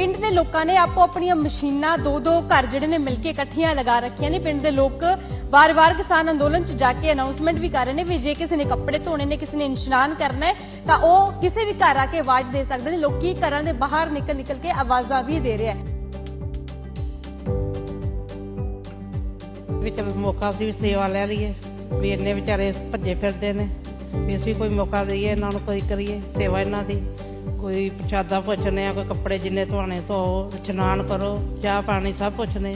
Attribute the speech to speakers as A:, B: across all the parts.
A: ਪਿੰਡ ਦੇ ਲੋਕਾਂ ਨੇ ਆਪੋ ਆਪਣੀਆਂ ਮਸ਼ੀਨਾਂ ਦੋ ਦੋ ਘਰ ਜਿਹੜੇ ਨੇ ਮਿਲ ਕੇ ਇਕੱਠੀਆਂ ਲਗਾ ਰੱਖੀਆਂ ਨੇ। ਪਿੰਡ ਦੇ ਲੋਕ ਵਾਰ-ਵਾਰ ਕਿਸਾਨ ਅੰਦੋਲਨ 'ਚ ਜਾ ਕੇ ਅਨਾਉਂਸਮੈਂਟ ਵੀ ਕਰ ਰਹੇ ਨੇ ਵੀ ਜੇ ਕਿਸੇ ਨੇ ਕੱਪੜੇ ਧੋਣੇ ਨੇ, ਕਿਸੇ ਨੇ ਇਸ਼ਨਾਨ ਕਰਨਾ ਹੈ, ਤਾਂ ਉਹ ਕਿਸੇ ਵੀ ਘਰ ਆ ਕੇ ਆਵਾਜ਼ ਦੇ ਸਕਦੇ ਨੇ। ਲੋਕੀ ਘਰਾਂ ਦੇ ਬਾਹਰ ਨਿਕਲ ਨਿਕਲ ਕੇ ਆਵਾਜ਼ਾਂ ਵੀ ਦੇ ਰਿਹਾ ਹੈ।
B: ਵੀ ਚਲ ਮੌਕਾ ਸੀ ਵੀ ਸੇਵਾ ਲੈ ਲਈਏ, ਵੀ ਇੰਨੇ ਵਿਚਾਰੇ ਭੱਜੇ ਫਿਰਦੇ ਨੇ, ਵੀ ਅਸੀਂ ਕੋਈ ਮੌਕਾ ਦਈਏ, ਇਹਨਾਂ ਨੂੰ ਕੋਈ ਕਰੀਏ ਸੇਵਾ ਇਹਨਾਂ ਦੀ। ਕੋਈ ਪ੍ਰਸ਼ਾਦਾ ਪੁੱਛਨੇ ਆ, ਕੋਈ ਕੱਪੜੇ ਜਿੰਨੇ ਧੋਣੇ ਧੋ ਇਸ਼ਨਾਨ ਕਰੋ, ਚਾਹ ਪਾਣੀ ਸਭ ਪੁੱਛਨੇ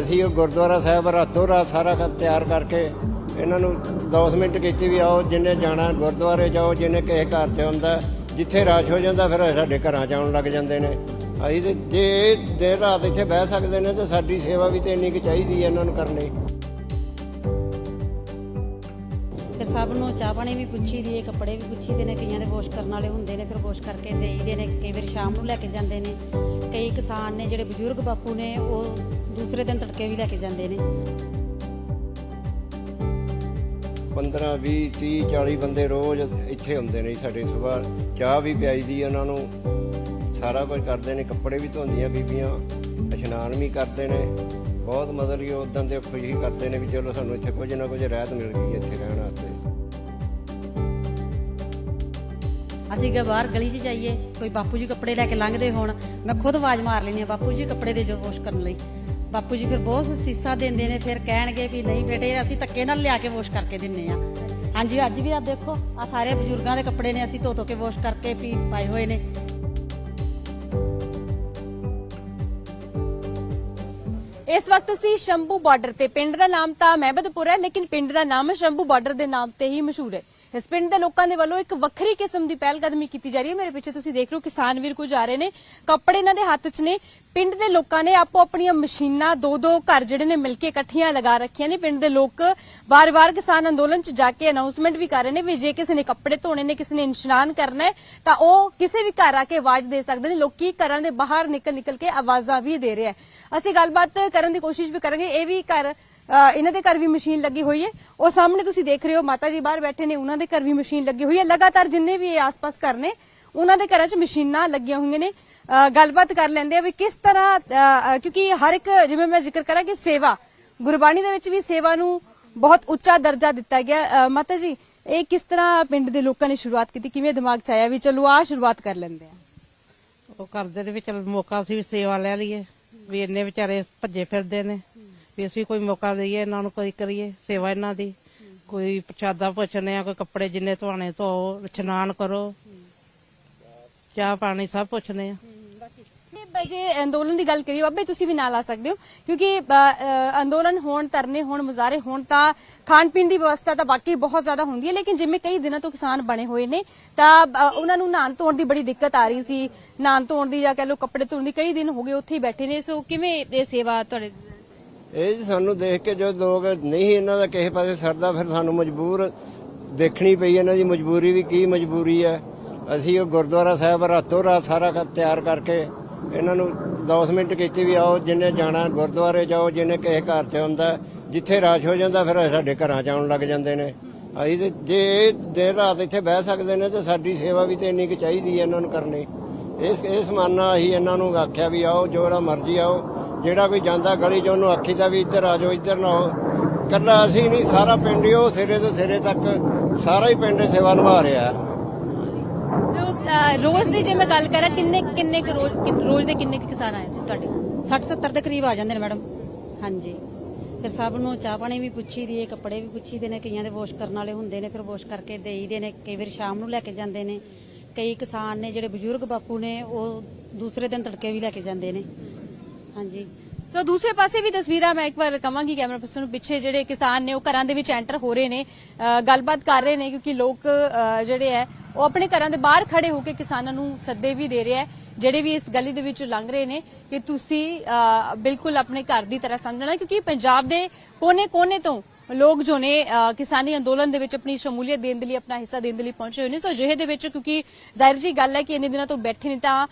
C: ਅਸੀਂ ਉਹ ਗੁਰਦੁਆਰਾ ਸਾਹਿਬ ਰਾਤੋਂ ਰਾਤ ਸਾਰਾ ਤਿਆਰ ਕਰਕੇ ਇਹਨਾਂ ਨੂੰ 10 ਮਿੰਟ ਕੀਤੀ ਵੀ ਆਓ, ਜਿੰਨੇ ਜਾਣਾ ਗੁਰਦੁਆਰੇ ਜਾਓ, ਜਿੰਨੇ ਕਿਸੇ ਘਰ 'ਚ ਆਉਂਦਾ ਜਿੱਥੇ ਰਾਸ਼ ਹੋ ਜਾਂਦਾ ਫਿਰ ਸਾਡੇ ਘਰਾਂ 'ਚ ਆਉਣ ਲੱਗ ਜਾਂਦੇ ਨੇ। ਅਸੀਂ ਤੇ ਜੇ ਇਹ ਦੇਰ ਰਾਤ ਇੱਥੇ ਬਹਿ ਸਕਦੇ ਨੇ, ਤੇ ਸਾਡੀ ਸੇਵਾ ਵੀ ਤੇ ਇੰਨੀ ਕੁ ਚਾਹੀਦੀ ਹੈ ਇਹਨਾਂ ਨੂੰ ਕਰਨੀ।
D: ਫਿਰ ਸਭ ਨੂੰ ਚਾਹ ਪਾਣੀ ਵੀ ਪੁੱਛੀ ਦੀ ਹੈ ਕੱਪੜੇ ਵੀ ਪੁੱਛੀ ਦੇ ਨੇ, ਕਈਆਂ ਦੇ ਵਾਸ਼ ਕਰਨ ਵਾਲੇ ਹੁੰਦੇ ਨੇ, ਫਿਰ ਵਾਸ਼ ਕਰਕੇ ਦੇਈਦੇ ਨੇ, ਕਈ ਵਾਰ ਸ਼ਾਮ ਨੂੰ ਲੈ ਕੇ ਜਾਂਦੇ ਨੇ। ਕਈ ਕਿਸਾਨ ਨੇ ਜਿਹੜੇ ਬਜ਼ੁਰਗ ਬਾਪੂ ਨੇ, ਉਹ ਦੂਸਰੇ ਦਿਨ ਤੜਕੇ ਵੀ ਲੈ ਕੇ ਜਾਂਦੇ ਨੇ।
C: 15 20 30 40 ਬੰਦੇ ਰੋਜ਼ ਇੱਥੇ ਹੁੰਦੇ ਨੇ ਸਾਡੇ ਸਵੇਰ। ਚਾਹ ਵੀ ਪਿਆਈ ਦੀ ਉਹਨਾਂ ਨੂੰ। ਸਾਰਾ ਕੁਝ ਕਰਦੇ ਨੇ, ਕੱਪੜੇ ਵੀ ਧੋਂਦੀਆਂ ਬੀਬੀਆਂ, ਇਸ਼ਨਾਨ ਵੀ ਕਰਦੇ ਨੇ। ਬਹੁਤ ਮਤਲਬ ਕਿ ਉਦੋਂ ਤੇ ਖੁਸ਼ੀ ਕਰਦੇ ਨੇ ਵੀ ਚਲੋ ਸਾਨੂੰ ਇੱਥੇ ਕੁਝ ਨਾ ਕੁਝ ਰਹਿਤ ਮਿਲ ਗਈ ਹੈ ਇੱਥੇ ਰਹਿਣ ਵਾਸਤੇ।
D: ਅਸੀਂ ਕਿ ਬਾਹਰ ਗਲੀ 'ਚ ਜਾਈਏ, ਕੋਈ ਬਾਪੂ ਜੀ ਕੱਪੜੇ ਲੈ ਕੇ ਲੰਘਦੇ ਹੋਣ, ਮੈਂ ਖੁਦ ਆਵਾਜ਼ ਮਾਰ ਲੈਂਦੀ ਹਾਂ, ਬਾਪੂ ਜੀ ਕੱਪੜੇ ਦੇ ਜੋ ਵਾਸ਼ ਕਰਨ ਲਈ। ਬਾਪੂ ਜੀ ਫਿਰ ਬਹੁਤ ਸੀਸਾ ਦਿੰਦੇ ਨੇ, ਫਿਰ ਕਹਿਣਗੇ ਵੀ ਨਹੀਂ ਬੇਟੇ, ਅਸੀਂ ਧੱਕੇ ਨਾਲ ਲਿਆ ਕੇ ਵਾਸ਼ ਕਰਕੇ ਦਿੰਨੇ ਆ। ਹਾਂਜੀ, ਅੱਜ ਵੀ ਆ ਦੇਖੋ ਆ ਸਾਰੇ ਬਜ਼ੁਰਗਾਂ ਦੇ ਕੱਪੜੇ ਨੇ, ਅਸੀਂ ਧੋ ਧੋ ਕੇ ਵਾਸ਼ ਕਰਕੇ ਵੀ ਪਾਏ ਹੋਏ ਨੇ।
A: ਇਸ ਵਕਤ ਅਸੀਂ ਸ਼ੰਭੂ ਬਾਰਡਰ ਤੇ। ਪਿੰਡ ਦਾ ਨਾਮ ਤਾਂ ਮਹਿਬਦਪੁਰ ਹੈ, ਲੇਕਿਨ ਪਿੰਡ ਦਾ ਨਾਮ ਸ਼ੰਭੂ ਬਾਰਡਰ ਦੇ ਨਾਮ ਤੇ ਹੀ ਮਸ਼ਹੂਰ ਹੈ। ਇਸ ਪਿੰਡ ਦੇ ਲੋਕਾਂ ਦੇ ਵੱਲੋਂ ਇੱਕ ਵੱਖਰੀ ਕਿਸਮ ਦੀ ਪਹਿਲ ਕਦਮੀ ਕੀਤੀ ਜਾ ਰਹੀ ਹੈ। ਮੇਰੇ ਪਿੱਛੇ ਤੁਸੀਂ ਦੇਖ ਰਹੇ ਹੋ, ਕਿਸਾਨ ਵੀਰ ਕੁਝ ਆ ਰਹੇ ਨੇ। ਕੱਪੜੇ ਇਹਨਾਂ ਦੇ ਹੱਥ 'ਚ ਨੇ। ਪਿੰਡ ਦੇ ਲੋਕਾਂ ਨੇ ਆਪੋ ਆਪਣੀਆਂ ਮਸ਼ੀਨਾਂ, ਦੋ ਦੋ ਘਰ ਜਿਹੜੇ ਨੇ ਮਿਲ ਕੇ ਇਕੱਠੀਆਂ ਲਗਾ ਰੱਖੀਆਂ ਨੇ। ਪਿੰਡ ਦੇ ਲੋਕ ਵਾਰ-ਵਾਰ ਕਿਸਾਨ ਅੰਦੋਲਨ 'ਚ ਜਾ ਕੇ ਅਨਾਉਂਸਮੈਂਟ ਵੀ ਕਰ ਰਹੇ ਨੇ ਵੀ ਜੇ ਕਿਸੇ ਨੇ ਕੱਪੜੇ ਧੋਣੇ ਨੇ, ਕਿਸੇ ਨੇ ਇਸ਼ਨਾਨ ਕਰਨਾ ਹੈ, ਤਾਂ ਉਹ ਕਿਸੇ ਵੀ ਘਰ ਆ ਕੇ ਆਵਾਜ਼ ਦੇ ਸਕਦੇ ਨੇ। ਲੋਕੀ ਘਰਾਂ ਦੇ ਬਾਹਰ ਨਿਕਲ ਨਿਕਲ ਕੇ ਆਵਾਜ਼ਾਂ ਵੀ ਦੇ ਰਿਹਾ ਹੈ। ਅਸੀਂ ਗੱਲਬਾਤ ਕਰਨ ਦੀ ਕੋਸ਼ਿਸ਼ ਵੀ ਕਰਾਂਗੇ। ਇਹ ਵੀ ਘਰ ਇਹਨਾਂ ਦੇ ਘਰ ਵੀ ਮਸ਼ੀਨ ਲੱਗੀ ਹੋਈ ਹੈ ਉਹ ਸਾਹਮਣੇ ਤੁਸੀਂ ਦੇਖ ਰਹੇ ਹੋ, ਮਾਤਾ ਜੀ ਬਾਹਰ ਬੈਠੇ ਨੇ, ਉਹਨਾਂ ਦੇ ਘਰ ਵੀ ਮਸ਼ੀਨ ਲੱਗੀ ਹੋਈ ਹੈ ਲਗਾਤਾਰ ਜਿੰਨੇ ਵੀ ਆਸ-ਪਾਸ ਘਰ ਨੇ, ਉਹਨਾਂ ਦੇ ਘਰਾਂ 'ਚ ਮਸ਼ੀਨਾਂ ਲੱਗੀਆਂ ਹੋਈਆਂ ਨੇ। ਗੱਲਬਾਤ ਕਰ ਲੈਂਦੇ ਆ ਵੀ ਕਿਸ ਤਰ੍ਹਾਂ ਕਿਉਂਕਿ ਹਰ ਇੱਕ, ਜਿਵੇਂ ਮੈਂ ਜ਼ਿਕਰ ਕਰਾਂ ਕਿ ਸੇਵਾ, ਗੁਰਬਾਣੀ ਦੇ ਵਿੱਚ ਵੀ ਸੇਵਾ ਨੂੰ ਬਹੁਤ ਉੱਚਾ ਦਰਜਾ ਦਿੱਤਾ ਗਿਆ। ਮਾਤਾ ਜੀ, ਇਹ ਕਿਸ ਤਰ੍ਹਾਂ ਪਿੰਡ ਦੇ ਲੋਕਾਂ ਨੇ ਸ਼ੁਰੂਆਤ ਕੀਤੀ? ਕਿਵੇਂ ਦਿਮਾਗ 'ਚ ਆਇਆ ਵੀ ਚਲੋ ਆ ਸ਼ੁਰੂਆਤ ਕਰ ਲੈਂਦੇ ਆ?
B: ਉਹ ਕਰਦੇ ਨੇ ਵੀ ਚਲ ਮੌਕਾ ਸੀ ਵੀ ਸੇਵਾ ਲੈ ਲਈਏ। ਵੀ ਇੰਨੇ ਵਿਚਾਰੇ ਭੱਜੇ ਫਿਰਦੇ ਨੇ। ਵੀ ਅਸੀਂ ਕੋਈ ਮੌਕਾ ਦਈਏ ਇਹਨਾਂ ਨੂੰ ਕੋਈ ਕਰੀਏ ਸੇਵਾ ਇਹਨਾਂ ਦੀ। ਕੋਈ ਪ੍ਰਸ਼ਾਦਾ ਪੁੱਛਨੇ ਆ ਕੋਈ ਕੱਪੜੇ ਜਿੰਨੇ ਧੋਣੇ ਧੋ ਇਸ਼ਨਾਨ ਕਰੋ। ਚਾਹ ਪਾਣੀ ਸਭ ਪੁੱਛਨੇ ਆ।
A: ਜੇ ਅੰਦੋਲਨ ਦੀ ਗੱਲ ਕਰੀਏ ਬਾਬੇ ਤੁਸੀਂ ਵੀ ਨਾਲ ਆ ਸਕਦੇ ਹੋ ਕਿਉਂਕਿ ਅੰਦੋਲਨ ਹੋਣ ਧਰਨੇ ਹੋਣ ਮੁਜ਼ਾਹਰੇ ਹੋਣ ਤਾਂ ਖਾਣ ਪੀਣ ਦੀ ਵਿਵਸਥਾ ਤਾਂ ਬਾਕੀ ਬਹੁਤ ਜ਼ਿਆਦਾ ਹੁੰਦੀ ਹੈ ਲੇਕਿਨ ਜਿਵੇਂ ਕਈ ਦਿਨਾਂ ਤੋਂ ਕਿਸਾਨ ਬਣੇ ਹੋਏ ਨੇ ਤਾਂ ਅ, ਉਹਨਾਂ ਨੂੰ ਨਹਾਣ ਧੋਣ ਦੀ ਬੜੀ ਦਿੱਕਤ ਆ ਰਹੀ ਸੀ। ਨਾਨ ਧੋਣ ਦੀ ਜਾਂ ਕਹਿ ਲੋ ਕੱਪੜੇ ਧੋਣ ਦੀ ਕਈ ਦਿਨ ਹੋ ਗਏ ਉੱਥੇ ਹੀ ਬੈਠੇ ਨੇ ਸੋ ਕਿਵੇਂ ਇਹ ਸੇਵਾ ਤੁਹਾਡੇ
C: ਇਹ ਜੀ ਸਾਨੂੰ ਦੇਖ ਕੇ ਜੋ ਲੋਕ ਨਹੀਂ ਇਹਨਾਂ ਦਾ ਕਿਸੇ ਪਾਸੇ ਸਰਦਾ, ਫਿਰ ਸਾਨੂੰ ਮਜਬੂਰ ਦੇਖਣੀ ਪਈ ਇਹਨਾਂ ਦੀ ਮਜਬੂਰੀ ਵੀ ਕੀ ਮਜਬੂਰੀ ਹੈ। ਅਸੀਂ ਉਹ ਗੁਰਦੁਆਰਾ ਸਾਹਿਬ ਰਾਤੋਂ ਰਾਤ ਸਾਰਾ ਤਿਆਰ ਕਰਕੇ ਇਹਨਾਂ ਨੂੰ 10 ਮਿੰਟ ਕੀਤੀ ਵੀ ਆਓ, ਜਿੰਨੇ ਜਾਣਾ ਗੁਰਦੁਆਰੇ ਜਾਓ, ਜਿੰਨੇ ਕਿਸੇ ਘਰ 'ਚ ਆਉਂਦਾ ਜਿੱਥੇ ਰਾਸ਼ ਹੋ ਜਾਂਦਾ, ਫਿਰ ਸਾਡੇ ਘਰਾਂ 'ਚ ਆਉਣ ਲੱਗ ਜਾਂਦੇ ਨੇ। ਅਸੀਂ ਤੇ ਜੇ ਇਹ ਦੇਰ ਰਾਤ ਇੱਥੇ ਬਹਿ ਸਕਦੇ ਨੇ, ਤੇ ਸਾਡੀ ਸੇਵਾ ਵੀ ਤੇ ਇੰਨੀ ਕੁ ਚਾਹੀਦੀ ਹੈ ਇਹਨਾਂ ਨੂੰ ਕਰਨੀ। ਇਸ ਇਸ ਮਾਨਾ ਅਸੀਂ ਇਹਨਾਂ ਨੂੰ ਆਖਿਆ ਵੀ ਆਓ ਜਿਹੜਾ ਮਰਜ਼ੀ ਆਓ ਜਿਹੜਾ ਕੋਈ ਜਾਂਦਾ ਗਲੀ 'ਚ ਉਹਨੂੰ ਆਖੀਦਾ ਵੀ ਇੱਧਰ ਆ ਜਾਓ ਇੱਧਰ ਨਾ ਆਓ। ਕੱਲਾ ਅਸੀਂ ਨਹੀਂ ਸਾਰਾ ਪਿੰਡ ਹੀ ਉਹ ਸਿਰੇ ਤੋਂ ਸਿਰੇ ਤੱਕ ਸਾਰਾ ਹੀ ਪਿੰਡ ਸੇਵਾ ਨਿਭਾ ਰਿਹਾ। ਹੈ
A: ਅ, ਰੋਜ਼ ਦੀ ਜੇ ਮੈਂ ਗੱਲ ਕਰਾਂ ਕਿੰਨੇ ਕਿੰਨੇ ਕੁ ਰੋਜ਼ ਕਿੰਨ- ਰੋਜ਼ ਦੇ ਕਿੰਨੇ ਕੁ ਕਿਸਾਨ ਆਏ ਨੇ ਤੁਹਾਡੇ?
D: 60 70 ਦੇ ਕਰੀਬ ਆ ਜਾਂਦੇ ਨੇ ਮੈਡਮ। ਹਾਂਜੀ। ਫਿਰ ਸਭ ਨੂੰ ਚਾਹ ਪਾਣੀ ਵੀ ਪੁੱਛੀ ਦੀ ਹੈ ਕੱਪੜੇ ਵੀ ਪੁੱਛੀ ਦੇ ਨੇ ਕਈਆਂ ਦੇ ਵਾਸ਼ ਕਰਨ ਵਾਲੇ ਹੁੰਦੇ ਨੇ ਫਿਰ ਵਾਸ਼ ਕਰਕੇ ਦੇਈਦੇ ਨੇ ਕਈ ਵਾਰ ਸ਼ਾਮ ਨੂੰ ਲੈ ਕੇ ਜਾਂਦੇ ਨੇ। ਕਈ ਕਿਸਾਨ ਨੇ ਜਿਹੜੇ ਬਜ਼ੁਰਗ ਬਾਪੂ ਨੇ ਉਹ ਦੂਸਰੇ ਦਿਨ ਤੜਕੇ ਵੀ ਲੈ ਕੇ ਜਾਂਦੇ ਨੇ। ਹਾਂਜੀ।
A: ਸੋ ਦੂਸਰੇ ਪਾਸੇ ਵੀ ਤਸਵੀਰਾਂ ਮੈਂ ਇੱਕ ਵਾਰ ਕਵਾਂਗੀ ਕੈਮਰਾ ਪਰਸਨ ਨੂੰ, ਪਿੱਛੇ ਜਿਹੜੇ ਕਿਸਾਨ ਨੇ ਉਹ ਘਰਾਂ ਦੇ ਵਿੱਚ ਐਂਟਰ ਹੋ ਰਹੇ ਨੇ ਗੱਲਬਾਤ ਕਰ ਰਹੇ ਨੇ ਕਿਉਂਕਿ ਲੋਕ ਜਿਹੜੇ ਹੈ, ਉਹ ਆਪਣੇ ਘਰਾਂ ਦੇ ਬਾਹਰ ਖੜੇ ਹੋ ਕੇ ਕਿਸਾਨਾਂ ਨੂੰ ਸੱਦੇ ਵੀ ਦੇ ਰਿਹਾ ਹੈ, ਜਿਹੜੇ ਵੀ ਇਸ ਗਲੀ ਦੇ ਵਿੱਚ ਲੰਘ ਰਹੇ ਨੇ ਕਿ ਤੁਸੀਂ ਬਿਲਕੁਲ ਆਪਣੇ ਘਰ ਦੀ ਤਰ੍ਹਾਂ ਸਮਝਣਾ ਕਿਉਂਕਿ ਪੰਜਾਬ ਦੇ ਕੋਨੇ-ਕੋਨੇ ਤੋਂ ਲੋਕ ਜੋ ਨੇ ਕਿਸਾਨੀ ਅੰਦੋਲਨ ਦੇ ਵਿੱਚ ਆਪਣੀ ਸ਼ਮੂਲੀਅਤ ਦੇਣ ਦੇ ਲਈ ਆਪਣਾ ਹਿੱਸਾ ਦੇਣ ਦੇ ਲਈ ਪਹੁੰਚੇ ਹੋਏ ਨੇ। ਸੋ ਅਜਿਹੇ ਦੇ ਵਿੱਚ ਕਿਉਂਕਿ ਜ਼ਾਹਿਰ ਜੀ ਗੱਲ ਹੈ ਕਿ ਇੰਨੇ ਦਿਨਾਂ ਤੋਂ ਬੈਠੇ ਨੇ ਤਾਂ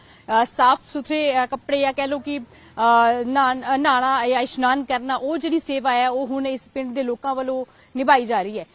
A: ਸਾਫ਼ ਸੁਥਰੇ ਕੱਪੜੇ ਜਾਂ ਕਹਿ ਲਓ ਕਿ ਅ, ਨਹਾਣ- ਜਾਂ ਇਸ਼ਨਾਨ ਕਰਨਾ ਉਹ ਜਿਹੜੀ ਸੇਵਾ ਹੈ ਉਹ ਹੁਣ ਇਸ ਪਿੰਡ ਦੇ ਲੋਕਾਂ ਵੱਲੋਂ ਨਿਭਾਈ ਜਾ ਰਹੀ ਹੈ।